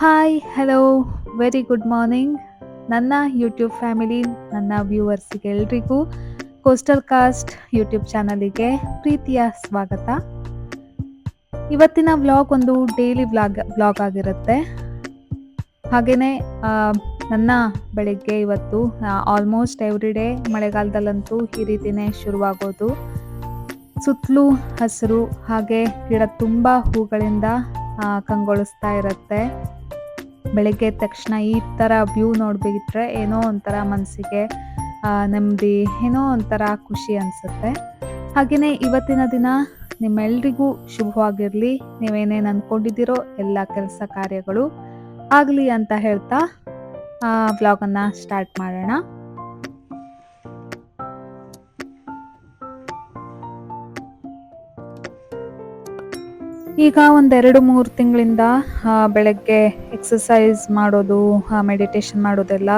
Hi hello very good morning ನನ್ನ YouTube family ನನ್ನ ವ್ಯೂವರ್ಸಿಗೆ ಎಲ್ರಿಗೂ ಕೋಸ್ಟಲ್ ಕಾಸ್ಟ್ ಯೂಟ್ಯೂಬ್ ಚಾನಲಿಗೆ ಪ್ರೀತಿಯ ಸ್ವಾಗತ. ಇವತ್ತಿನ ವ್ಲಾಗ್ ಒಂದು ಡೈಲಿ ವ್ಲಾಗ್ ವ್ಲಾಗ್ ಆಗಿರುತ್ತೆ. ಹಾಗೆಯೇ ನನ್ನ ಬೆಳಗ್ಗೆ ಇವತ್ತು ಆಲ್ಮೋಸ್ಟ್ ಎವ್ರಿ ಡೇ ಮಳೆಗಾಲದಲ್ಲಂತೂ ಈ ರೀತಿಯೇ ಶುರುವಾಗೋದು. ಸುತ್ತಲೂ ಹಸಿರು, ಹಾಗೆ ಗಿಡ ತುಂಬ ಹೂಗಳಿಂದ ಕಂಗೊಳಿಸ್ತಾ ಇರುತ್ತೆ. ಬೆಳಗ್ಗೆ ತಕ್ಷಣ ಈ ಥರ ವ್ಯೂ ನೋಡಿಬಿಟ್ರೆ ಏನೋ ಒಂಥರ ಮನಸ್ಸಿಗೆ ನೆಮ್ಮದಿ, ಏನೋ ಒಂಥರ ಖುಷಿ ಅನಿಸುತ್ತೆ. ಹಾಗೆಯೇ ಇವತ್ತಿನ ದಿನ ನಿಮ್ಮೆಲ್ರಿಗೂ ಶುಭವಾಗಿರಲಿ. ನೀವೇನೇನು ಅಂದ್ಕೊಂಡಿದ್ದೀರೋ ಎಲ್ಲ ಕೆಲಸ ಕಾರ್ಯಗಳು ಆಗಲಿ ಅಂತ ಹೇಳ್ತಾ ವ್ಲಾಗನ್ನು ಸ್ಟಾರ್ಟ್ ಮಾಡೋಣ. ಈಗ ಒಂದೆರಡು ಮೂರು ತಿಂಗಳಿಂದ ಬೆಳಗ್ಗೆ ಎಕ್ಸಸೈಸ್ ಮಾಡೋದು ಮೆಡಿಟೇಷನ್ ಮಾಡೋದೆಲ್ಲ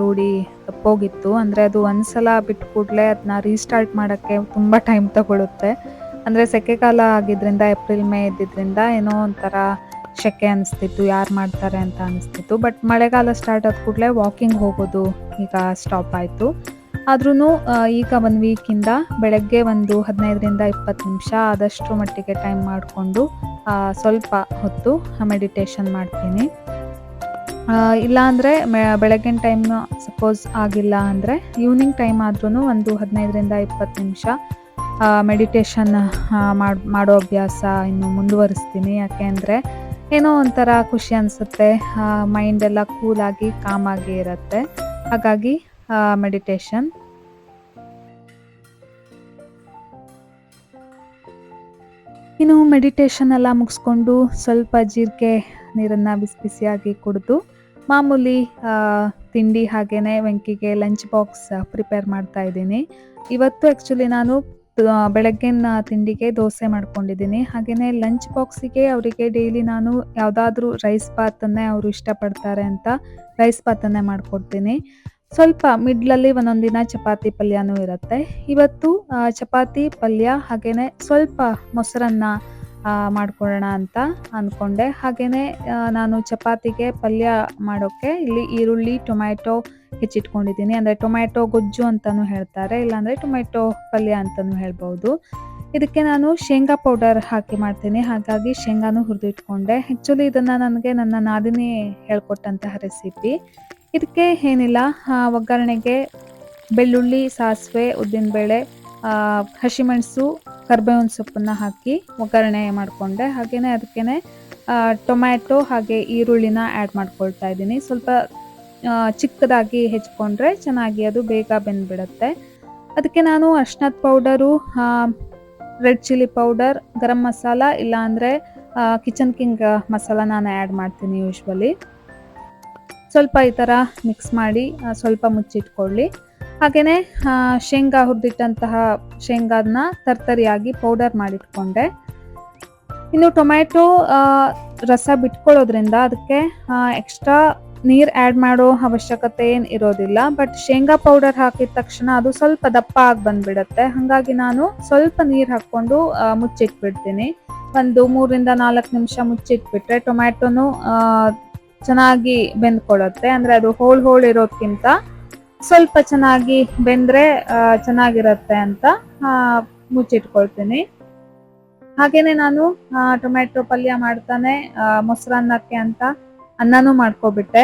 ರೂಢಿ ತಪ್ಪೋಗಿತ್ತು. ಅಂದರೆ ಅದು ಒಂದ್ಸಲ ಬಿಟ್ಟು ಕೂಡಲೇ ಅದನ್ನ ರೀಸ್ಟಾರ್ಟ್ ಮಾಡೋಕ್ಕೆ ತುಂಬ ಟೈಮ್ ತಗೊಳುತ್ತೆ. ಅಂದರೆ ಸೆಕೆಗಾಲ ಆಗಿದ್ದರಿಂದ ಏಪ್ರಿಲ್, ಮೇ ಇದ್ದಿದ್ದರಿಂದ ಏನೋ ಒಂಥರ ಶೆಕೆ ಅನಿಸ್ತಿತ್ತು, ಯಾರು ಮಾಡ್ತಾರೆ ಅಂತ ಅನಿಸ್ತಿತ್ತು. ಬಟ್ ಮಳೆಗಾಲ ಸ್ಟಾರ್ಟ್ ಆದ ಕೂಡಲೇ ವಾಕಿಂಗ್ ಹೋಗೋದು ಈಗ ಸ್ಟಾಪ್ ಆಯಿತು. ಆದ್ರೂ ಈಗ ಒಂದು ವೀಕಿಂದ ಬೆಳಗ್ಗೆ ಒಂದು ಹದಿನೈದರಿಂದ ಇಪ್ಪತ್ತು ನಿಮಿಷ ಆದಷ್ಟು ಮಟ್ಟಿಗೆ ಟೈಮ್ ಮಾಡಿಕೊಂಡು ಸ್ವಲ್ಪ ಹೊತ್ತು ಮೆಡಿಟೇಷನ್ ಮಾಡ್ತೀನಿ. ಇಲ್ಲಾಂದರೆ ಬೆಳಗಿನ ಟೈಮ್ ಸಪೋಸ್ ಆಗಿಲ್ಲ ಅಂದರೆ ಈವ್ನಿಂಗ್ ಟೈಮ್ ಆದ್ರೂ ಒಂದು ಹದಿನೈದರಿಂದ ಇಪ್ಪತ್ತು ನಿಮಿಷ ಮೆಡಿಟೇಷನ್ ಮಾಡಿ, ಮಾಡೋ ಅಭ್ಯಾಸ ಇನ್ನು ಮುಂದುವರಿಸ್ತೀನಿ. ಯಾಕೆ ಅಂದರೆ ಏನೋ ಒಂಥರ ಖುಷಿ ಅನಿಸುತ್ತೆ. ಮೈಂಡ್ ಎಲ್ಲ ಕೂಲಾಗಿ ಕಾಮಾಗಿ ಇರುತ್ತೆ. ಹಾಗಾಗಿ ಮೆಡಿಟೇಷನ್ ಇನ್ನು ಮೆಡಿಟೇಷನ್ ಎಲ್ಲ ಮುಗಿಸ್ಕೊಂಡು ಸ್ವಲ್ಪ ಜೀರಿಗೆ ನೀರನ್ನು ಬಿಸಿ ಬಿಸಿಯಾಗಿ ಕುಡಿದು ಮಾಮೂಲಿ ತಿಂಡಿ ಹಾಗೇನೆ ವೆಂಕಿಗೆ ಲಂಚ್ ಬಾಕ್ಸ್ ಪ್ರಿಪೇರ್ ಮಾಡ್ತಾ ಇದ್ದೀನಿ. ಇವತ್ತು ಆ್ಯಕ್ಚುಲಿ ನಾನು ಬೆಳಗ್ಗಿನ ತಿಂಡಿಗೆ ದೋಸೆ ಮಾಡ್ಕೊಂಡಿದ್ದೀನಿ. ಹಾಗೆಯೇ ಲಂಚ್ ಬಾಕ್ಸಿಗೆ ಅವರಿಗೆ ಡೈಲಿ ನಾನು ಯಾವುದಾದ್ರೂ ರೈಸ್ ಬಾತನ್ನೇ ಅವರು ಇಷ್ಟಪಡ್ತಾರೆ ಅಂತ ರೈಸ್ ಬಾತನ್ನೇ ಮಾಡಿಕೊಡ್ತೀನಿ. ಸ್ವಲ್ಪ ಮಿಡ್ಲಲ್ಲಿ ಒಂದೊಂದು ದಿನ ಚಪಾತಿ ಪಲ್ಯನೂ ಇರುತ್ತೆ. ಇವತ್ತು ಚಪಾತಿ ಪಲ್ಯ ಹಾಗೆಯೇ ಸ್ವಲ್ಪ ಮೊಸರನ್ನ ಮಾಡ್ಕೊಳ್ಳೋಣ ಅಂತ ಅಂದ್ಕೊಂಡೆ ಹಾಗೇನೆ ನಾನು ಚಪಾತಿಗೆ ಪಲ್ಯ ಮಾಡೋಕ್ಕೆ ಇಲ್ಲಿ ಈರುಳ್ಳಿ, ಟೊಮ್ಯಾಟೊ ಹೆಚ್ಚಿಟ್ಕೊಂಡಿದ್ದೀನಿ. ಅಂದರೆ ಟೊಮ್ಯಾಟೊ ಗೊಜ್ಜು ಅಂತಲೂ ಹೇಳ್ತಾರೆ. ಇಲ್ಲಾಂದರೆ ಟೊಮ್ಯಾಟೊ ಪಲ್ಯ ಅಂತಲೂ ಹೇಳ್ಬೋದು. ಇದಕ್ಕೆ ನಾನು ಶೇಂಗಾ ಪೌಡರ್ ಹಾಕಿ ಮಾಡ್ತೀನಿ. ಹಾಗಾಗಿ ಶೇಂಗಾನು ಹುರಿದಿಟ್ಕೊಂಡೆ. ಆ್ಯಕ್ಚುಲಿ ಇದನ್ನು ನನಗೆ ನನ್ನ ನಾದಿನಿ ಹೇಳ್ಕೊಟ್ಟಂತಹ ರೆಸಿಪಿ. ಇದಕ್ಕೆ ಏನಿಲ್ಲ ಒಗ್ಗರಣೆಗೆ ಬೆಳ್ಳುಳ್ಳಿ, ಸಾಸಿವೆ, ಉದ್ದಿನಬೇಳೆ ಹಸಿಮೆಣಸು, ಕರ್ಬೇವಿನ ಸೊಪ್ಪನ್ನು ಹಾಕಿ ಒಗ್ಗರಣೆ ಮಾಡಿಕೊಂಡೆ. ಹಾಗೆಯೇ ಅದಕ್ಕೇ ಟೊಮ್ಯಾಟೊ ಹಾಗೆ ಈರುಳ್ಳಿನ ಆ್ಯಡ್ ಮಾಡ್ಕೊಳ್ತಾ ಇದ್ದೀನಿ. ಸ್ವಲ್ಪ ಚಿಕ್ಕದಾಗಿ ಹೆಚ್ಕೊಂಡ್ರೆ ಚೆನ್ನಾಗಿ ಅದು ಬೇಗ ಬೆಂದ್ಬಿಡುತ್ತೆ. ಅದಕ್ಕೆ ನಾನು ಅರ್ಶಿನದ powder red chilli powder, garam masala, ಇಲ್ಲಾಂದರೆ ಕಿಚನ್ ಕಿಂಗ್ ಮಸಾಲ ನಾನು ಆ್ಯಡ್ ಮಾಡ್ತೀನಿ ಯೂಶ್ವಲಿ ಸ್ವಲ್ಪ ಈ ಥರ ಮಿಕ್ಸ್ ಮಾಡಿ ಸ್ವಲ್ಪ ಮುಚ್ಚಿಟ್ಕೊಳ್ಳಿ. ಹಾಗೆಯೇ ಶೇಂಗಾ ಹುರಿದಿಟ್ಟಂತಹ ಶೇಂಗಾದನ್ನ ತರ್ತರಿಯಾಗಿ ಪೌಡರ್ ಮಾಡಿಟ್ಕೊಂಡೆ. ಇನ್ನು ಟೊಮ್ಯಾಟೊ ರಸ ಬಿಟ್ಕೊಳ್ಳೋದ್ರಿಂದ ಅದಕ್ಕೆ ಎಕ್ಸ್ಟ್ರಾ ನೀರು ಆ್ಯಡ್ ಮಾಡೋ ಅವಶ್ಯಕತೆ ಏನು ಇರೋದಿಲ್ಲ. ಬಟ್ ಶೇಂಗಾ ಪೌಡರ್ ಹಾಕಿದ ತಕ್ಷಣ ಅದು ಸ್ವಲ್ಪ ದಪ್ಪ ಆಗಿ ಬಂದ್ಬಿಡುತ್ತೆ. ಹಾಗಾಗಿ ನಾನು ಸ್ವಲ್ಪ ನೀರು ಹಾಕ್ಕೊಂಡು ಮುಚ್ಚಿಟ್ಬಿಡ್ತೀನಿ. ಒಂದು ಮೂರಿಂದ ನಾಲ್ಕು ನಿಮಿಷ ಮುಚ್ಚಿಟ್ಬಿಟ್ರೆ ಟೊಮ್ಯಾಟೊನು ಚೆನ್ನಾಗಿ ಬೆಂದ್ಕೊಳ್ಳುತ್ತೆ. ಅಂದ್ರೆ ಅದು ಹೋಳ್ ಹೋಳ್ ಇರೋದ್ಕಿಂತ ಸ್ವಲ್ಪ ಚೆನ್ನಾಗಿ ಬೆಂದ್ರೆ ಚೆನ್ನಾಗಿರುತ್ತೆ ಅಂತ ಮುಚ್ಚಿಟ್ಕೊಳ್ತೀನಿ. ಹಾಗೇನೆ ನಾನು ಟೊಮ್ಯಾಟೊ ಪಲ್ಯ ಮಾಡ್ತಾನೆ ಮೊಸರನ್ನಕ್ಕೆ ಅಂತ ಅನ್ನನೂ ಮಾಡ್ಕೊಬಿಟ್ಟೆ.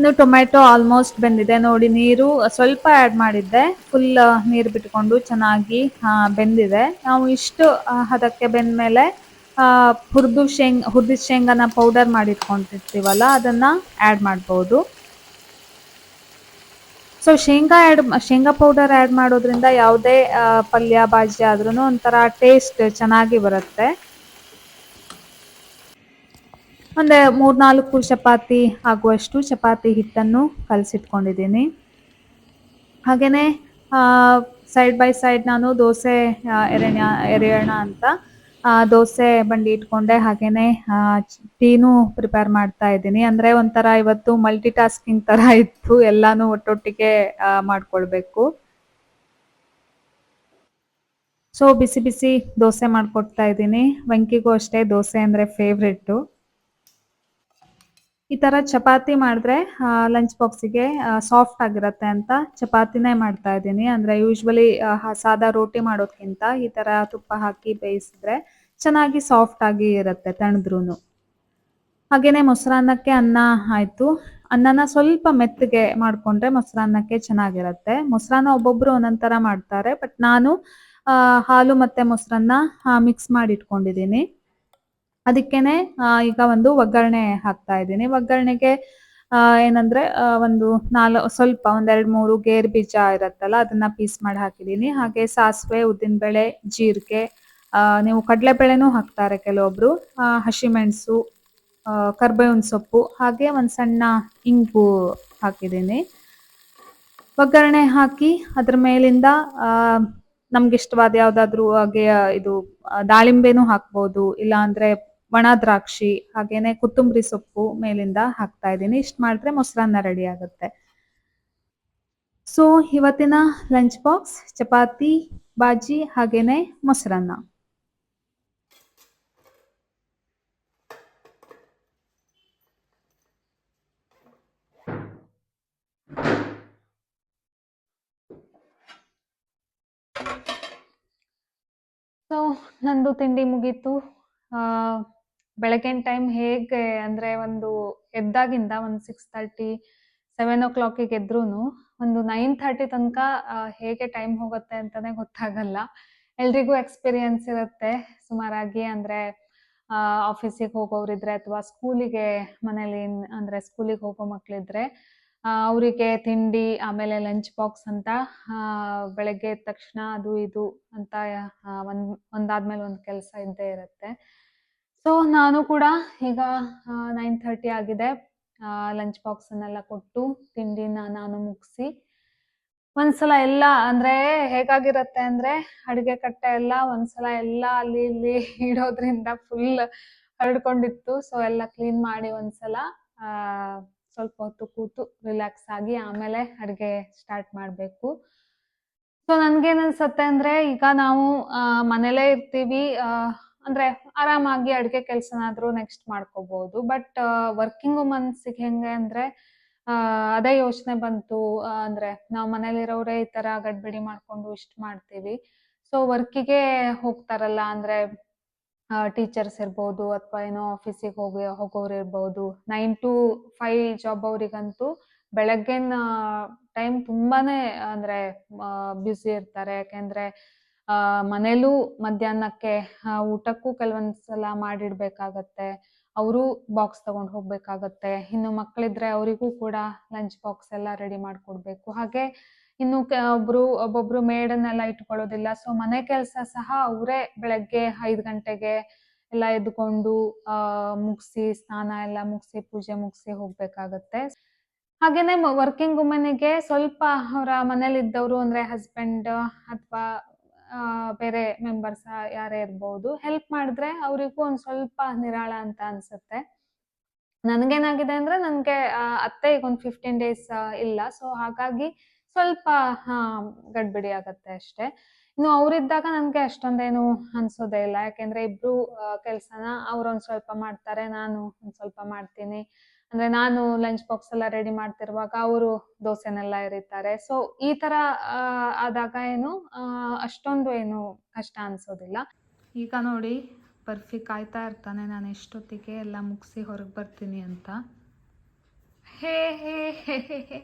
ಇನ್ನು ಟೊಮೆಟೊ ಆಲ್ಮೋಸ್ಟ್ ಬೆಂದಿದೆ. ನೋಡಿ ನೀರು ಸ್ವಲ್ಪ ಆ್ಯಡ್ ಮಾಡಿದ್ದೆ. ಫುಲ್ ನೀರು ಬಿಟ್ಕೊಂಡು ಚೆನ್ನಾಗಿ ಬೆಂದಿದೆ. ನಾವು ಇಷ್ಟು ಅದಕ್ಕೆ ಬೆಂದ ಮೇಲೆ ಹುರಿದು ಶೇಂಗ ಹುರಿದ ಶೇಂಗಾನ ಪೌಡರ್ ಮಾಡಿಟ್ಕೊಂಡಿರ್ತೀವಲ್ಲ, ಅದನ್ನು ಆ್ಯಡ್ ಮಾಡ್ಬೋದು. ಸೊ ಶೇಂಗಾ ಆ್ಯಡ್ ಶೇಂಗಾ ಪೌಡರ್ ಆ್ಯಡ್ ಮಾಡೋದ್ರಿಂದ ಯಾವುದೇ ಪಲ್ಯ ಭಾಜಿ ಆದ್ರೂ ಒಂಥರ ಟೇಸ್ಟ್ ಚೆನ್ನಾಗಿ ಬರುತ್ತೆ. ಒಂದು ಮೂರ್ನಾಲ್ಕು ಚಪಾತಿ ಆಗುವಷ್ಟು ಚಪಾತಿ ಹಿಟ್ಟನ್ನು ಕಲಸಿಟ್ಕೊಂಡಿದ್ದೀನಿ. ಹಾಗೆಯೇ ಸೈಡ್ ಬೈ ಸೈಡ್ ನಾನು ದೋಸೆ ಎರೆಣ ಎರೆಯೋಣ ಅಂತ ದೋಸೆ ಬಂಡಿ ಇಟ್ಕೊಂಡೆ. ಹಾಗೆಯೇ ಟೀನು ಪ್ರಿಪೇರ್ ಮಾಡ್ತಾ ಇದ್ದೀನಿ. ಅಂದರೆ ಒಂಥರ ಇವತ್ತು ಮಲ್ಟಿ ಟಾಸ್ಕಿಂಗ್ ಥರ ಇತ್ತು. ಎಲ್ಲಾನು ಒಟ್ಟೊಟ್ಟಿಗೆ ಮಾಡ್ಕೊಳ್ಬೇಕು. ಸೊ ಬಿಸಿ ಬಿಸಿ ದೋಸೆ ಮಾಡ್ಕೊಡ್ತಾ ಇದ್ದೀನಿ. ವೆಂಕಿಗೂ ಅಷ್ಟೇ ದೋಸೆ ಅಂದರೆ ಫೇವ್ರೆಟ್ಟು ಈ ತರ ಚಪಾತಿ ಮಾಡಿದ್ರೆ ಲಂಚ್ ಬಾಕ್ಸಿಗೆ ಸಾಫ್ಟ್ ಆಗಿರತ್ತೆ ಅಂತ ಚಪಾತಿನೇ ಮಾಡ್ತಾ ಇದ್ದೀನಿ. ಅಂದ್ರೆ ಯೂಶ್ವಲಿ ಸಾದಾ ರೋಟಿ ಮಾಡೋದ್ಕಿಂತ ಈ ತರ ತುಪ್ಪ ಹಾಕಿ ಬೇಯಿಸಿದ್ರೆ ಚೆನ್ನಾಗಿ ಸಾಫ್ಟ್ ಆಗಿ ಇರುತ್ತೆ ತಣದ್ರೂ ಹಾಗೇನೆ ಮೊಸರನ್ನಕ್ಕೆ ಅನ್ನ ಆಯ್ತು. ಅನ್ನನ ಸ್ವಲ್ಪ ಮೆತ್ತಗೆ ಮಾಡ್ಕೊಂಡ್ರೆ ಮೊಸರನ್ನಕ್ಕೆ ಚೆನ್ನಾಗಿರುತ್ತೆ. ಮೊಸರನ್ನ ಒಬ್ಬೊಬ್ರು ಒಂದೊಂದ್ ಮಾಡ್ತಾರೆ ಬಟ್ ನಾನು ಹಾಲು ಮತ್ತೆ ಮೊಸರನ್ನ ಮಿಕ್ಸ್ ಮಾಡಿ ಇಟ್ಕೊಂಡಿದ್ದೀನಿ ಅದಕ್ಕೇನೆ ಈಗ ಒಂದು ಒಗ್ಗರಣೆ ಹಾಕ್ತಾ ಇದ್ದೀನಿ. ಒಗ್ಗರಣೆಗೆ ಏನಂದ್ರೆ ಒಂದು ನಾಲ್ ಸ್ವಲ್ಪ ಒಂದೆರಡು ಮೂರು ಗೇರ್ ಬೀಜ ಇರತ್ತಲ್ಲ, ಅದನ್ನ ಪೀಸ್ ಮಾಡಿ ಹಾಕಿದ್ದೀನಿ. ಹಾಗೆ ಸಾಸಿವೆ, ಉದ್ದಿನಬೇಳೆ, ಜೀರಿಗೆ ನೀವು ಕಡಲೆಬೇಳೆನೂ ಹಾಕ್ತಾರೆ ಕೆಲವೊಬ್ರು. ಹಸಿಮೆಣಸು ಕರ್ಬೇವಿನ ಸೊಪ್ಪು, ಹಾಗೆ ಒಂದು ಸಣ್ಣ ಇಂಗು ಹಾಕಿದ್ದೀನಿ. ಒಗ್ಗರಣೆ ಹಾಕಿ ಅದ್ರ ಮೇಲಿಂದ ನಮ್ಗೆ ಇಷ್ಟವಾದ ಯಾವ್ದಾದ್ರು ಹಾಗೆ ಇದು ದಾಳಿಂಬೆನೂ ಹಾಕ್ಬೋದು ಇಲ್ಲ ಅಂದ್ರೆ ಒಣ ದ್ರಾಕ್ಷಿ, ಹಾಗೇನೆ ಕೊತ್ತಂಬರಿ ಸೊಪ್ಪು ಮೇಲಿಂದ ಹಾಕ್ತಾ ಇದ್ದೀನಿ. ಇಷ್ಟು ಮಾಡಿದ್ರೆ ಮೊಸರನ್ನ ರೆಡಿ ಆಗುತ್ತೆ. ಸೊ ಇವತ್ತಿನ ಲಂಚ್ ಬಾಕ್ಸ್ ಚಪಾತಿ, ಬಾಜಿ, ಹಾಗೇನೆ ಮೊಸರನ್ನ. ಸೊ ನಂದು ತಿಂಡಿ ಮುಗೀತು. ಬೆಳಗಿನ ಟೈಮ್ ಹೇಗೆ ಅಂದ್ರೆ ಒಂದು ಎದ್ದಾಗಿಂದ ಒಂದು ಸಿಕ್ಸ್ ತರ್ಟಿ ಸೆವೆನ್ ಓ ಕ್ಲಾಕಿಗೆ ಎದ್ರೂ ಒಂದು ನೈನ್ ಥರ್ಟಿ ತನಕ ಹೇಗೆ ಟೈಮ್ ಹೋಗುತ್ತೆ ಅಂತಾನೆ ಗೊತ್ತಾಗಲ್ಲ. ಎಲ್ರಿಗೂ ಎಕ್ಸ್ಪೀರಿಯನ್ಸ್ ಇರುತ್ತೆ. ಸುಮಾರಾಗಿ ಅಂದ್ರೆ ಆಫೀಸಿಗೆ ಹೋಗೋರಿದ್ರೆ ಅಥವಾ ಸ್ಕೂಲಿಗೆ ಮನೇಲಿ ಅಂದ್ರೆ ಸ್ಕೂಲಿಗೆ ಹೋಗೋ ಮಕ್ಳಿದ್ರೆ ಅವರಿಗೆ ತಿಂಡಿ, ಆಮೇಲೆ ಲಂಚ್ ಬಾಕ್ಸ್ ಅಂತ ಬೆಳಗ್ಗೆ ತಕ್ಷಣ ಅದು ಇದು ಅಂತ ಒಂದ್, ಒಂದಾದ್ಮೇಲೆ ಒಂದು ಕೆಲಸ ಇದ್ದೇ ಇರುತ್ತೆ. ಸೊ ನಾನು ಕೂಡ ಈಗ ನೈನ್ ಥರ್ಟಿ ಆಗಿದೆ. ಲಂಚ್ ಬಾಕ್ಸ್ ಅನ್ನೆಲ್ಲ ಕೊಟ್ಟು ತಿಂಡಿನ ನಾನು ಮುಗಿಸಿ, ಒಂದ್ಸಲ ಎಲ್ಲ ಅಂದ್ರೆ ಹೇಗಾಗಿರತ್ತೆ ಅಂದ್ರೆ ಅಡಿಗೆ ಕಟ್ಟೆ ಎಲ್ಲ ಒಂದ್ಸಲ ಎಲ್ಲ ಅಲ್ಲಿ ಇಲ್ಲಿ ಇಡೋದ್ರಿಂದ ಫುಲ್ ಹರಡ್ಕೊಂಡಿತ್ತು. ಸೊ ಎಲ್ಲ ಕ್ಲೀನ್ ಮಾಡಿ ಒಂದ್ಸಲ ಸ್ವಲ್ಪ ಹೊತ್ತು ಕೂತು ರಿಲ್ಯಾಕ್ಸ್ ಆಗಿ ಆಮೇಲೆ ಅಡಿಗೆ ಸ್ಟಾರ್ಟ್ ಮಾಡಬೇಕು. ಸೊ ನನ್ಗೇನ್ ಅನ್ಸತ್ತೆ ಅಂದ್ರೆ ಈಗ ನಾವು ಮನೇಲೆ ಇರ್ತೀವಿ. ಅಂದ್ರೆ ಆರಾಮಾಗಿ ಅಡ್ಗೆ ಕೆಲ್ಸನಾದ್ರೂ ನೆಕ್ಸ್ಟ್ ಮಾಡ್ಕೋಬಹುದು ಬಟ್ ವರ್ಕಿಂಗ್ ವುಮನ್ಸ್ಗೆ ಹೆಂಗೆ ಅಂದ್ರೆ ಅದೇ ಯೋಚನೆ ಬಂತು ಅಂದ್ರೆ ನಾವು ಮನೇಲಿರೋರೇ ಈ ತರ ಗಡ್ಬಿಡಿ ಮಾಡ್ಕೊಂಡು ಇಷ್ಟ ಮಾಡ್ತೀವಿ. ಸೊ ವರ್ಕಿಗೆ ಹೋಗ್ತಾರಲ್ಲ, ಅಂದ್ರೆ ಟೀಚರ್ಸ್ ಇರ್ಬೋದು ಅಥವಾ ಏನೋ ಆಫೀಸಿಗೆ ಹೋಗಿ ಹೋಗೋರು ಇರ್ಬೋದು. ನೈನ್ ಟು ಫೈವ್ ಜಾಬ್ ಅವರಿಗಂತೂ ಬೆಳಗ್ಗಿನ ಟೈಮ್ ತುಂಬಾನೇ, ಅಂದ್ರೆ ಬ್ಯುಸಿ ಇರ್ತಾರೆ. ಯಾಕೆಂದ್ರೆ ಮನೇಲೂ ಮಧ್ಯಾಹ್ನಕ್ಕೆ ಆ, ಊಟಕ್ಕೂ ಕೆಲವೊಂದ್ಸಲ ಮಾಡಿಡ್ಬೇಕಾಗತ್ತೆ. ಅವರು ಬಾಕ್ಸ್ ತಗೊಂಡು ಹೋಗ್ಬೇಕಾಗತ್ತೆ. ಇನ್ನು ಮಕ್ಕಳಿದ್ರೆ ಅವರಿಗೂ ಕೂಡ ಲಂಚ್ ಬಾಕ್ಸ್ ಎಲ್ಲ ರೆಡಿ ಮಾಡ್ಕೊಡ್ಬೇಕು. ಹಾಗೆ ಇನ್ನು ಒಬ್ರು ಒಬ್ಬೊಬ್ರು ಮೇಡನ್ನೆಲ್ಲ ಇಟ್ಕೊಳ್ಳೋದಿಲ್ಲ. ಸೊ ಮನೆ ಕೆಲಸ ಸಹ ಅವರೇ ಬೆಳಗ್ಗೆ ಐದು ಗಂಟೆಗೆ ಎಲ್ಲ ಎದ್ಕೊಂಡು ಆ ಮುಗಿಸಿ ಸ್ನಾನ ಎಲ್ಲ ಮುಗಿಸಿ ಪೂಜೆ ಮುಗಿಸಿ ಹೋಗ್ಬೇಕಾಗತ್ತೆ. ಹಾಗೇನೆ ವರ್ಕಿಂಗ್ ವುಮೆನ್ಗೆ ಸ್ವಲ್ಪ ಅವರ ಮನೇಲಿ ಇದ್ದವರು ಅಂದ್ರೆ ಹಸ್ಬೆಂಡ್ ಅಥವಾ ಬೇರೆ ಮೆಂಬರ್ಸ್ ಯಾರೇ ಇರ್ಬೋದು ಹೆಲ್ಪ್ ಮಾಡಿದ್ರೆ ಅವರಿಗೂ ಒಂದ್ ಸ್ವಲ್ಪ ನಿರಾಳ ಅಂತ ಅನ್ಸುತ್ತೆ. ನನ್ಗೇನಾಗಿದೆ ಅಂದ್ರೆ ನನ್ಗೆ ಅತ್ತೆ ಈಗ ಒಂದು ಫಿಫ್ಟೀನ್ ಡೇಸ್ ಇಲ್ಲ. ಸೊ ಹಾಗಾಗಿ ಸ್ವಲ್ಪ ಗಡ್ಬಿಡಿ ಆಗತ್ತೆ ಅಷ್ಟೇ. ಇನ್ನು ಅವ್ರಿದ್ದಾಗ ನನ್ಗೆ ಅಷ್ಟೊಂದೇನು ಅನ್ಸೋದೇ ಇಲ್ಲ. ಯಾಕೆಂದ್ರೆ ಇಬ್ರು ಕೆಲ್ಸನ ಅವ್ರೊಂದ್ ಸ್ವಲ್ಪ ಮಾಡ್ತಾರೆ, ನಾನು ಒಂದ್ ಸ್ವಲ್ಪ ಮಾಡ್ತೀನಿ. ಅಂದ್ರೆ ನಾನು ಲಂಚ್ ಬಾಕ್ಸ್ ಎಲ್ಲ ರೆಡಿ ಮಾಡ್ತಿರುವಾಗ ಅವರು ದೋಸೆನೆಲ್ಲ ಇರಿತಾರೆ. ಸೊ ಈ ತರ ಆದಾಗ ಏನು ಅಷ್ಟೊಂದು ಏನು ಕಷ್ಟ ಅನ್ಸೋದಿಲ್ಲ. ಈಗ ನೋಡಿ, ಬರ್ಫಿ ಕಾಯ್ತಾ ಇರ್ತಾನೆ. ನಾನು ಎಷ್ಟೊತ್ತಿಗೆ ಎಲ್ಲ ಮುಗಿಸಿ ಹೊರಗೆ ಬರ್ತೀನಿ ಅಂತ. ಹೇ ಹೇ ಹೇ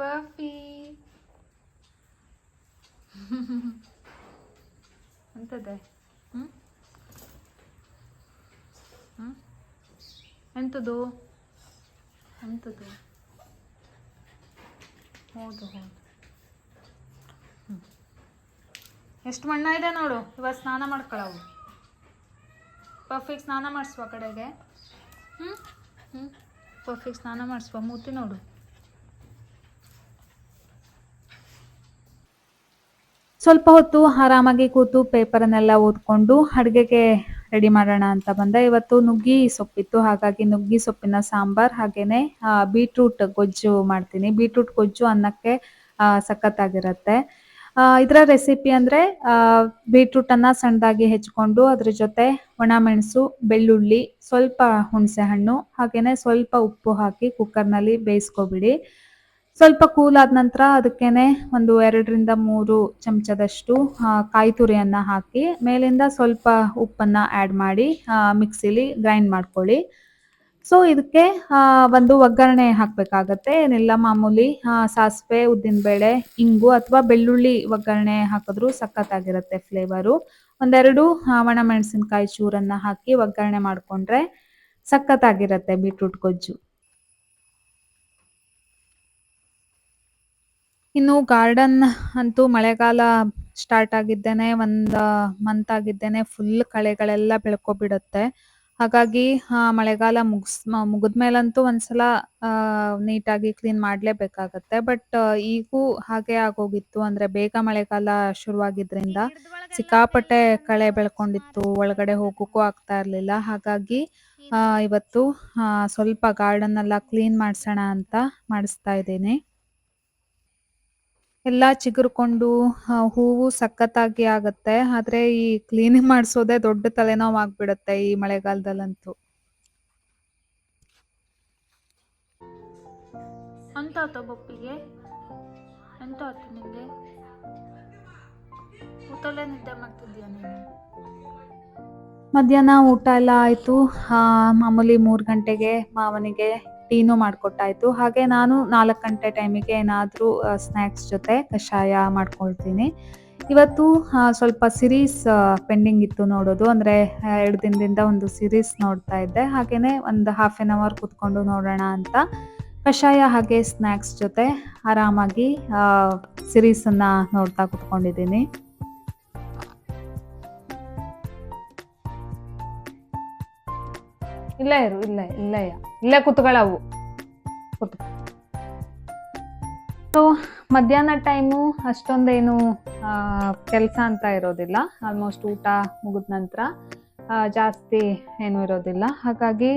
ಬರ್ಫಿ. ಅಂತದೆ ಹ್ಞೂ ಹ್ಞೂ ಎಂಥದ್ದು ಎಂಥದ್ದು ಹೌದು ಹೌದು. ಎಷ್ಟು ಮಣ್ಣ ಇದೆ ನೋಡು. ಇವಾಗ ಸ್ನಾನ ಮಾಡ್ಕೊಳ್ಳವು ಪರ್ಫೆಕ್ಟ್ ಸ್ನಾನ ಮಾಡಿಸುವ ಕಡೆಗೆ. ಹ್ಞೂ ಹ್ಞೂ ಪರ್ಫೆಕ್ಟ್ ಸ್ನಾನ ಮಾಡಿಸುವ. ಮೂತಿ ನೋಡು. ಸ್ವಲ್ಪ ಹೊತ್ತು ಆರಾಮಾಗಿ ಕೂತು ಪೇಪರನ್ನೆಲ್ಲ ಓದ್ಕೊಂಡು ಅಡುಗೆಗೆ ರೆಡಿ ಮಾಡೋಣ ಅಂತ ಬಂದೆ. ಇವತ್ತು ನುಗ್ಗಿ ಸೊಪ್ಪಿತ್ತು. ಹಾಗಾಗಿ ನುಗ್ಗಿ ಸೊಪ್ಪಿನ ಸಾಂಬಾರ್ ಹಾಗೇನೆ ಬೀಟ್ರೂಟ್ ಗೊಜ್ಜು ಮಾಡ್ತೀನಿ. ಬೀಟ್ರೂಟ್ ಗೊಜ್ಜು ಅನ್ನಕ್ಕೆ ಸಖತ್ತಾಗಿರತ್ತೆ. ಇದರ ರೆಸಿಪಿ ಅಂದರೆ ಬೀಟ್ರೂಟನ್ನು ಸಣ್ಣದಾಗಿ ಹೆಚ್ಕೊಂಡು ಅದ್ರ ಜೊತೆ ಒಣಮೆಣಸು ಬೆಳ್ಳುಳ್ಳಿ, ಸ್ವಲ್ಪ ಹುಣಸೆ ಹಣ್ಣು ಹಾಗೆಯೇ ಸ್ವಲ್ಪ ಉಪ್ಪು ಹಾಕಿ ಕುಕ್ಕರ್ನಲ್ಲಿ ಬೇಯಿಸ್ಕೊಬಿಡಿ. ಸ್ವಲ್ಪ ಕೂಲ್ ಆದ ನಂತರ ಅದಕ್ಕೇನೆ ಒಂದು ಎರಡರಿಂದ ಮೂರು ಚಮಚದಷ್ಟು ಕಾಯಿ ತುರಿಯನ್ನ ಹಾಕಿ, ಮೇಲಿಂದ ಸ್ವಲ್ಪ ಉಪ್ಪನ್ನು ಆ್ಯಡ್ ಮಾಡಿ ಮಿಕ್ಸಿಲಿ ಗ್ರೈಂಡ್ ಮಾಡ್ಕೊಳ್ಳಿ. ಸೊ ಇದಕ್ಕೆ ಒಂದು ಒಗ್ಗರಣೆ ಹಾಕಬೇಕಾಗತ್ತೆ. ಏನಿಲ್ಲ, ಮಾಮೂಲಿ ಸಾಸಿವೆ ಉದ್ದಿನ ಉದ್ದಿನಬೇಳೆ, ಇಂಗು ಅಥವಾ ಬೆಳ್ಳುಳ್ಳಿ ಒಗ್ಗರಣೆ ಹಾಕಿದ್ರೂ ಸಖತ್ತಾಗಿರುತ್ತೆ ಫ್ಲೇವರು ಒಂದೆರಡು ಒಣ ಒಣಮೆಣಸಿನ್ಕಾಯಿ ಚೂರನ್ನು ಹಾಕಿ ಒಗ್ಗರಣೆ ಮಾಡಿಕೊಂಡ್ರೆ ಸಖತ್ತಾಗಿರುತ್ತೆ ಬೀಟ್ರೂಟ್ ಗೊಜ್ಜು. ಇನ್ನು ಗಾರ್ಡನ್ ಅಂತೂ ಮಳೆಗಾಲ ಸ್ಟಾರ್ಟ್ ಆಗಿದ್ದೇನೆ ಒಂದ್ ಮಂತ್ ಆಗಿದ್ದೇನೆ ಫುಲ್ ಕಳೆಗಳೆಲ್ಲ ಬೆಳ್ಕೊಬಿಡುತ್ತೆ. ಹಾಗಾಗಿ ಆ, ಮಳೆಗಾಲ ಮುಗಿಸ್ ಮುಗಿದ್ಮೇಲಂತೂ ಒಂದ್ಸಲ ನೀಟಾಗಿ ಕ್ಲೀನ್ ಮಾಡ್ಲೇಬೇಕಾಗತ್ತೆ. ಬಟ್ ಈಗೂ ಹಾಗೆ ಆಗೋಗಿತ್ತು ಅಂದ್ರೆ ಬೇಗ ಮಳೆಗಾಲ ಶುರುವಾಗಿದ್ರಿಂದ ಸಿಕ್ಕಾಪಟ್ಟೆ ಕಳೆ ಬೆಳ್ಕೊಂಡಿತ್ತು ಒಳಗಡೆ ಹೋಗೋಕ್ಕೂ ಆಗ್ತಾ ಇರ್ಲಿಲ್ಲ. ಹಾಗಾಗಿ ಇವತ್ತು ಸ್ವಲ್ಪ ಗಾರ್ಡನ್ ಎಲ್ಲ ಕ್ಲೀನ್ ಮಾಡ್ಸೋಣ ಅಂತ ಮಾಡಿಸ್ತಾ ಇದ್ದೀನಿ. ಎಲ್ಲ ಚಿಗುರ್ಕೊಂಡು ಆ, ಹೂವು ಸಖತ್ತಾಗಿ ಆಗತ್ತೆ. ಆದ್ರೆ ಈ ಕ್ಲೀನಿಂಗ್ ಮಾಡಿಸೋದೇ ದೊಡ್ಡ ತಲೆನೋವು ಆಗ್ಬಿಡತ್ತೆ ಈ ಮಳೆಗಾಲದಲ್ಲಂತೂ. ಬೊಪ್ಪಿಗೆ? ನಿಂಗೆ? ಊಟಲ್ಲೇ ನಿದ್ದೆ ಮಾಡ್ತಿದ್ಯಾ ನೀನು? ಮಧ್ಯಾಹ್ನ ಊಟ ಎಲ್ಲ ಆ ಮಾಮೂಲಿ ಮೂರು ಗಂಟೆಗೆ ಮಾವನಿಗೆ ಟೀನು ಮಾಡ್ಕೊಟ್ಟಾಯ್ತು. ಹಾಗೆ ನಾನು ನಾಲ್ಕು ಗಂಟೆ ಟೈಮಿಗೆ ಏನಾದರೂ ಸ್ನ್ಯಾಕ್ಸ್ ಜೊತೆ ಕಷಾಯ ಮಾಡ್ಕೊಳ್ತೀನಿ. ಇವತ್ತು ಸ್ವಲ್ಪ ಸಿರೀಸ್ ಪೆಂಡಿಂಗ್ ಇತ್ತು ನೋಡೋದು. ಅಂದರೆ ಎರಡು ದಿನದಿಂದ ಒಂದು ಸಿರೀಸ್ ನೋಡ್ತಾ ಇದ್ದೆ. ಹಾಗೆಯೇ ಒಂದು ಹಾಫ್ ಆನ್ ಅವರ್ ಕೂತ್ಕೊಂಡು ನೋಡೋಣ ಅಂತ. ಕಷಾಯ ಹಾಗೆ ಸ್ನ್ಯಾಕ್ಸ್ ಜೊತೆ ಆರಾಮಾಗಿ ಸಿರೀಸನ್ನು ನೋಡ್ತಾ ಕೂತ್ಕೊಂಡಿದ್ದೀನಿ. ಇಲ್ಲ ಇರು, ಇಲ್ಲ ಇಲ್ಲೇ ಇಲ್ಲೇ ಕುತ್ಕೊಳ್ಳವು. ಕುತ್ ಸೊ ಮಧ್ಯಾಹ್ನ ಟೈಮು ಅಷ್ಟೊಂದೇನು ಕೆಲಸ ಅಂತ ಇರೋದಿಲ್ಲ. ಆಲ್ಮೋಸ್ಟ್ ಊಟ ಮುಗಿದ ನಂತರ ಜಾಸ್ತಿ ಏನೂ ಇರೋದಿಲ್ಲ. ಹಾಗಾಗಿ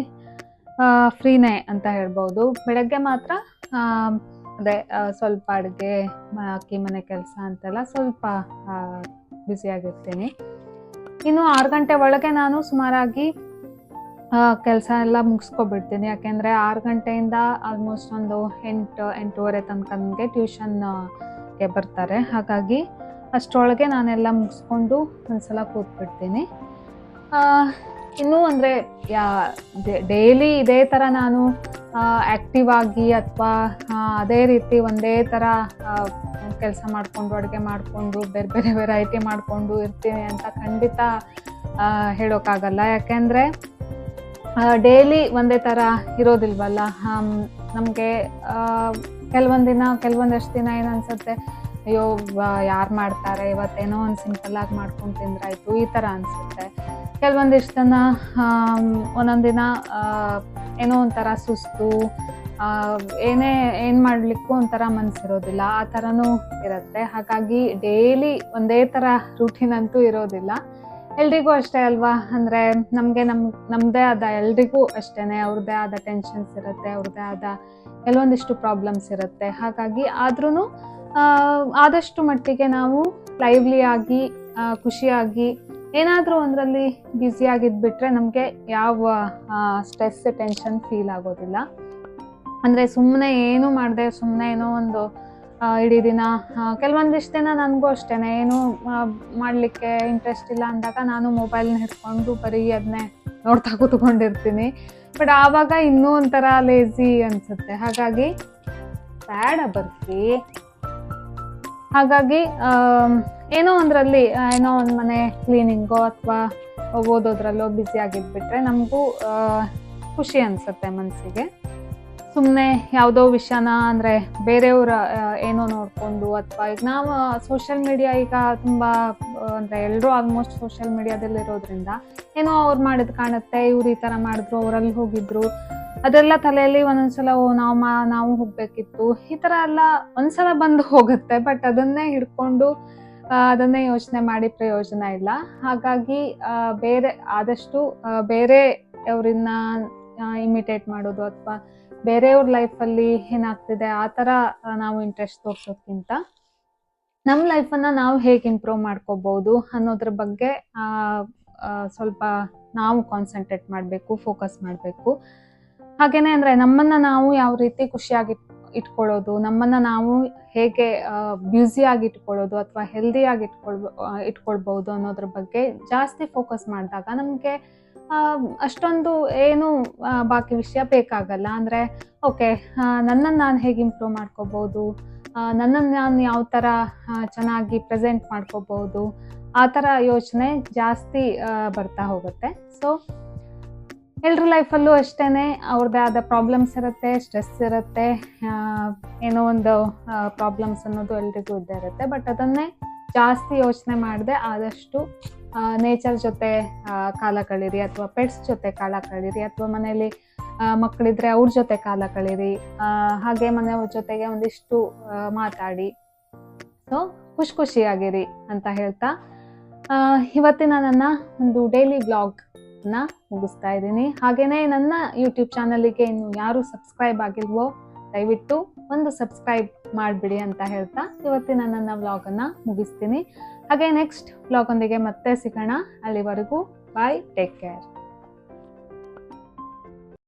ಫ್ರೀನೇ ಅಂತ ಹೇಳ್ಬೋದು. ಬೆಳಗ್ಗೆ ಮಾತ್ರ ಅದೇ ಸ್ವಲ್ಪ ಅಡುಗೆ ಅಕ್ಕಿ ಮನೆ ಕೆಲಸ ಅಂತೆಲ್ಲ ಸ್ವಲ್ಪ ಬ್ಯುಸಿಯಾಗಿರ್ತೀನಿ ಇನ್ನು ಆರು ಗಂಟೆ ಒಳಗೆ ನಾನು ಸುಮಾರಾಗಿ ಕೆಲಸ ಎಲ್ಲ ಮುಗಿಸ್ಕೊಬಿಡ್ತೀನಿ. ಯಾಕೆಂದರೆ ಆರು ಗಂಟೆಯಿಂದ ಆಲ್ಮೋಸ್ಟ್ ಒಂದು ಎಂಟು ಎಂಟೂವರೆ ತನಕ ನನಗೆ ಟ್ಯೂಷನ್ಗೆ ಬರ್ತಾರೆ. ಹಾಗಾಗಿ ಅಷ್ಟರೊಳಗೆ ನಾನೆಲ್ಲ ಮುಗಿಸ್ಕೊಂಡು ಒಂದ್ಸಲ ಕೂತ್ಬಿಡ್ತೀನಿ. ಆ, ಇನ್ನೂ ಅಂದರೆ ಯಾ ಡೈಲಿ ಇದೇ ಥರ ನಾನು ಆ್ಯಕ್ಟಿವ್ ಆಗಿ ಅಥವಾ ಅದೇ ರೀತಿ ಒಂದೇ ಥರ ಕೆಲಸ ಮಾಡಿಕೊಂಡು ಅಡುಗೆ ಮಾಡಿಕೊಂಡು ಬೇರೆ ಬೇರೆ ವೆರೈಟಿ ಮಾಡಿಕೊಂಡು ಇರ್ತೀನಿ ಅಂತ ಖಂಡಿತ ಹೇಳೋಕ್ಕಾಗಲ್ಲ. ಯಾಕೆಂದರೆ ಡೈಲಿ ಒಂದೇ ಥರ ಇರೋದಿಲ್ವಲ್ಲ? ನಮಗೆ ಕೆಲವೊಂದು ದಿನ, ಕೆಲವೊಂದಷ್ಟು ದಿನ ಏನು ಅಯ್ಯೋ ಯಾರು ಮಾಡ್ತಾರೆ? ಇವತ್ತೇನೋ ಒಂದು ಸಿಂಪಲ್ಲಾಗಿ ಮಾಡ್ಕೊಂಡು ತಿಂದ್ರಾಯ್ತು, ಈ ಥರ ಅನಿಸುತ್ತೆ. ಕೆಲವೊಂದಿಷ್ಟು ದಿನ ಒಂದೊಂದು ದಿನ ಏನೋ ಒಂಥರ ಸುಸ್ತು ಏನೇ, ಏನು ಮಾಡಲಿಕ್ಕೂ ಒಂಥರ ಮನಸ್ಸಿರೋದಿಲ್ಲ ಆ ಥರನೂ ಇರುತ್ತೆ. ಹಾಗಾಗಿ ಡೈಲಿ ಒಂದೇ ಥರ ರೂಟೀನ್ ಅಂತೂ ಇರೋದಿಲ್ಲ. ಎಲ್ರಿಗೂ ಅಷ್ಟೇ ಅಲ್ವಾ? ಅಂದರೆ ನಮಗೆ ನಮ್ಮ ನಮ್ಮದೇ ಆದ ಎಲ್ರಿಗೂ ಅಷ್ಟೇ ಅವ್ರದ್ದೇ ಆದ ಟೆನ್ಷನ್ಸ್ ಇರುತ್ತೆ ಅವ್ರದ್ದೇ ಆದ ಕೆಲವೊಂದಿಷ್ಟು ಪ್ರಾಬ್ಲಮ್ಸ್ ಇರುತ್ತೆ. ಹಾಗಾಗಿ ಆದ್ರೂ ಆದಷ್ಟು ಮಟ್ಟಿಗೆ ನಾವು ಲೈವ್ಲಿ ಆಗಿ ಖುಷಿಯಾಗಿ, ಏನಾದರೂ ಒಂದರಲ್ಲಿ ಬ್ಯುಸಿಯಾಗಿದ್ಬಿಟ್ರೆ ನಮಗೆ ಯಾವ ಸ್ಟ್ರೆಸ್ ಟೆನ್ಷನ್ ಫೀಲ್ ಆಗೋದಿಲ್ಲ. ಅಂದರೆ ಸುಮ್ಮನೆ ಏನೂ ಮಾಡದೆ ಸುಮ್ಮನೆ ಏನೋ ಒಂದು ಇಡೀ ದಿನ ಕೆಲವೊಂದಿಷ್ಟು ದಿನ ನನಗೂ ಅಷ್ಟೇ ಏನು ಮಾಡಲಿಕ್ಕೆ ಇಂಟ್ರೆಸ್ಟ್ ಇಲ್ಲ ಅಂದಾಗ ನಾನು ಮೊಬೈಲ್ನ ಹಿಡ್ಕೊಂಡು ಬರೀ ಅದನ್ನೇ ನೋಡ್ತಾ ಕೂತ್ಕೊಂಡಿರ್ತೀನಿ. ಬಟ್ ಆವಾಗ ಇನ್ನೂ ಒಂಥರ ಲೇಜಿ ಅನಿಸುತ್ತೆ. ಹಾಗಾಗಿ, ಬ್ಯಾಡ ಬರ್ತಿ. ಹಾಗಾಗಿ ಏನೋ ಒಂದರಲ್ಲಿ ಏನೋ ಒಂದು ಮನೆ ಕ್ಲೀನಿಂಗೋ ಅಥವಾ ಓದೋದ್ರಲ್ಲೋ ಬ್ಯುಸಿ ಆಗಿದ್ಬಿಟ್ರೆ ನಮಗೂ ಖುಷಿ ಅನಿಸುತ್ತೆ ಮನಸ್ಸಿಗೆ ಸುಮ್ಮನೆ ಯಾವುದೋ ವಿಷಯನ ಅಂದರೆ ಬೇರೆಯವರ ಏನೋ ನೋಡಿಕೊಂಡು ಅಥವಾ ಈಗ ನಾವು ಸೋಷಿಯಲ್ ಮೀಡಿಯಾ ಈಗ ತುಂಬ ಅಂದರೆ ಎಲ್ಲರೂ ಆಲ್ಮೋಸ್ಟ್ ಸೋಷಿಯಲ್ ಮೀಡಿಯಾದಲ್ಲಿರೋದ್ರಿಂದ ಏನೋ ಅವ್ರು ಮಾಡಿದ್ ಕಾಣುತ್ತೆ, ಇವ್ರು ಈ ಥರ ಮಾಡಿದ್ರು, ಅವರಲ್ಲಿ ಹೋಗಿದ್ರು. ಅದೆಲ್ಲ ತಲೆಯಲ್ಲಿ ಒಂದೊಂದ್ಸಲ ನಾವು ಮಾ, ನಾವು ಹೋಗ್ಬೇಕಿತ್ತು. ಈ ಥರ ಎಲ್ಲ ಒಂದ್ಸಲ ಬಂದು ಹೋಗುತ್ತೆ ಬಟ್ ಅದನ್ನೇ ಹಿಡ್ಕೊಂಡು ಅದನ್ನೇ ಯೋಚನೆ ಮಾಡಿ ಪ್ರಯೋಜನ ಇಲ್ಲ. ಹಾಗಾಗಿ ಬೇರೆ, ಆದಷ್ಟು ಬೇರೆ ಅವರನ್ನ ಇಮಿಟೇಟ್ ಮಾಡೋದು ಅಥವಾ ಬೇರೆಯವ್ರ ಲೈಫಲ್ಲಿ ಏನಾಗ್ತಿದೆ, ಆ ಥರ ನಾವು ಇಂಟ್ರೆಸ್ಟ್ ತೋರಿಸೋದ್ಕಿಂತ ನಮ್ಮ ಲೈಫನ್ನು ನಾವು ಹೇಗೆ ಇಂಪ್ರೂವ್ ಮಾಡ್ಕೋಬಹುದು ಅನ್ನೋದ್ರ ಬಗ್ಗೆ ಸ್ವಲ್ಪ ನಾವು ಕಾನ್ಸಂಟ್ರೇಟ್ ಮಾಡಬೇಕು ಫೋಕಸ್ ಮಾಡಬೇಕು. ಹಾಗೇನೆ ಅಂದರೆ ನಮ್ಮನ್ನು ನಾವು ಯಾವ ರೀತಿ ಖುಷಿಯಾಗಿ ಇಟ್ಕೊಳ್ಳೋದು, ನಮ್ಮನ್ನು ನಾವು ಹೇಗೆ ಬ್ಯುಸಿಯಾಗಿ ಇಟ್ಕೊಳ್ಳೋದು ಅಥವಾ ಹೆಲ್ದಿಯಾಗಿ ಇಟ್ಕೊಳ್ಬ ಇಟ್ಕೊಳ್ಬೋದು ಅನ್ನೋದ್ರ ಬಗ್ಗೆ ಜಾಸ್ತಿ ಫೋಕಸ್ ಮಾಡಿದಾಗ ನಮಗೆ ಅಷ್ಟೊಂದು ಏನು ಬಾಕಿ ವಿಷಯ ಬೇಕಾಗಲ್ಲ. ಅಂದರೆ, ಓಕೆ ನನ್ನನ್ನು ನಾನು ಹೇಗೆ ಇಂಪ್ರೂವ್ ಮಾಡ್ಕೋಬೋದು? ನನ್ನನ್ನು ನಾನು ಯಾವ ಥರ ಚೆನ್ನಾಗಿ ಪ್ರೆಸೆಂಟ್ ಮಾಡ್ಕೋಬೋದು? ಆ ಥರ ಯೋಚನೆ ಜಾಸ್ತಿ ಬರ್ತಾ ಹೋಗುತ್ತೆ. ಸೊ ಎಲ್ರ ಲೈಫಲ್ಲೂ ಅಷ್ಟೇ ಅವ್ರದ್ದೇ ಆದ ಪ್ರಾಬ್ಲಮ್ಸ್ ಇರುತ್ತೆ ಸ್ಟ್ರೆಸ್ ಇರುತ್ತೆ ಏನೋ ಒಂದು ಪ್ರಾಬ್ಲಮ್ಸ್ ಅನ್ನೋದು ಎಲ್ರಿಗೂ ಇದ್ದೇ ಇರುತ್ತೆ. ಬಟ್ ಅದನ್ನೇ ಜಾಸ್ತಿ ಯೋಚನೆ ಮಾಡದೆ ಆದಷ್ಟು ನೇಚರ್ ಜೊತೆ ಕಾಲ ಕಳೀರಿ ಅಥವಾ ಪೆಟ್ಸ್ ಜೊತೆ ಕಾಲ ಕಳೀರಿ ಅಥವಾ ಮನೆಯಲ್ಲಿ ಮಕ್ಕಳಿದ್ರೆ ಅವ್ರ ಜೊತೆ ಕಾಲ ಕಳೀರಿ ಹಾಗೆ ಮನೆಯವ್ರ ಜೊತೆಗೆ ಒಂದಿಷ್ಟು ಮಾತಾಡಿ. ಸೊ ಖುಷಿ ಖುಷಿಯಾಗಿರಿ ಅಂತ ಹೇಳ್ತಾ ಇವತ್ತಿನ ನನ್ನ ಒಂದು ಡೈಲಿ ವ್ಲಾಗ್ನ ಮುಗಿಸ್ತಾ ಇದ್ದೀನಿ. ಹಾಗೇನೆ ನನ್ನ ಯೂಟ್ಯೂಬ್ ಚಾನಲಿಗೆ ಇನ್ನು ಯಾರು ಸಬ್ಸ್ಕ್ರೈಬ್ ಆಗಿಲ್ವೋ, ದಯವಿಟ್ಟು ಒಂದು ಸಬ್ಸ್ಕ್ರೈಬ್ ಮಾಡಿಬಿಡಿ ಅಂತ ಹೇಳ್ತಾ, ಇವತ್ತಿನ ನನ್ನ ವ್ಲಾಗನ್ನು ಮುಗಿಸ್ತೀನಿ. ಹಾಗೆ ನೆಕ್ಸ್ಟ್ ವ್ಲಾಗೊಂದಿಗೆ ಮತ್ತೆ ಸಿಗೋಣ. ಅಲ್ಲಿವರೆಗೂ ಬಾಯ್ ಟೇಕ್ ಕೇರ್